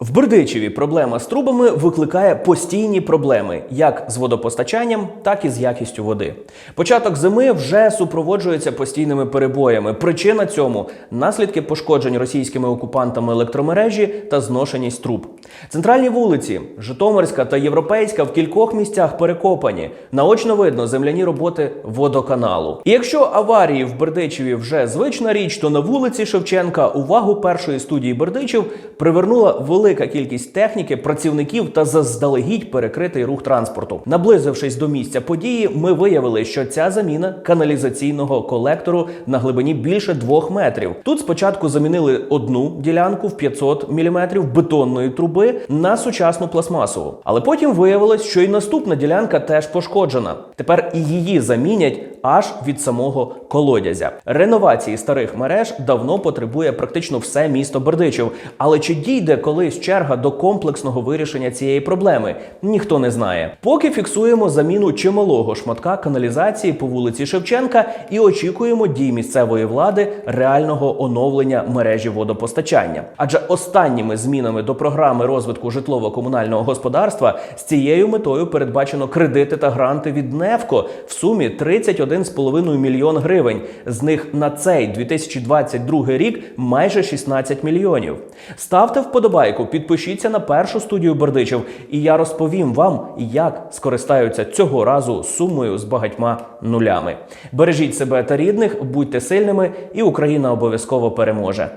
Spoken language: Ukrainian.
В Бердичеві проблема з трубами викликає постійні проблеми як з водопостачанням, так і з якістю води. Початок зими вже супроводжується постійними перебоями. Причина цьому наслідки пошкоджень російськими окупантами електромережі та зношеність труб. Центральні вулиці Житомирська та Європейська в кількох місцях перекопані. Наочно видно земляні роботи водоканалу. І якщо аварії в Бердичеві вже звична річ, то на вулиці Шевченка увагу першої студії Бердичів привернула велика кількість техніки, працівників та заздалегідь перекритий рух транспорту. Наблизившись до місця події, ми виявили, що ця заміна каналізаційного колектору на глибині більше двох метрів. Тут спочатку замінили одну ділянку в 500 мм бетонної труби на сучасну пластмасову. Але потім виявилось, що і наступна ділянка теж пошкоджена. Тепер і її замінять аж від самого колодязя. Реновації старих мереж давно потребує практично все місто Бердичів. Але чи дійде колись черга до комплексного вирішення цієї проблеми? Ніхто не знає. Поки фіксуємо заміну чималого шматка каналізації по вулиці Шевченка і очікуємо дій місцевої влади реального оновлення мережі водопостачання. Адже останніми змінами до програми розвитку житлово-комунального господарства з цією метою передбачено кредити та гранти від НЕФКО в сумі 31,5 мільйон гривень. З них на цей 2022 рік майже 16 мільйонів. Ставте вподобайку, підпишіться на першу студію Бердичів, і я розповім вам, як скористаються цього разу сумою з багатьма нулями. Бережіть себе та рідних, будьте сильними, і Україна обов'язково переможе.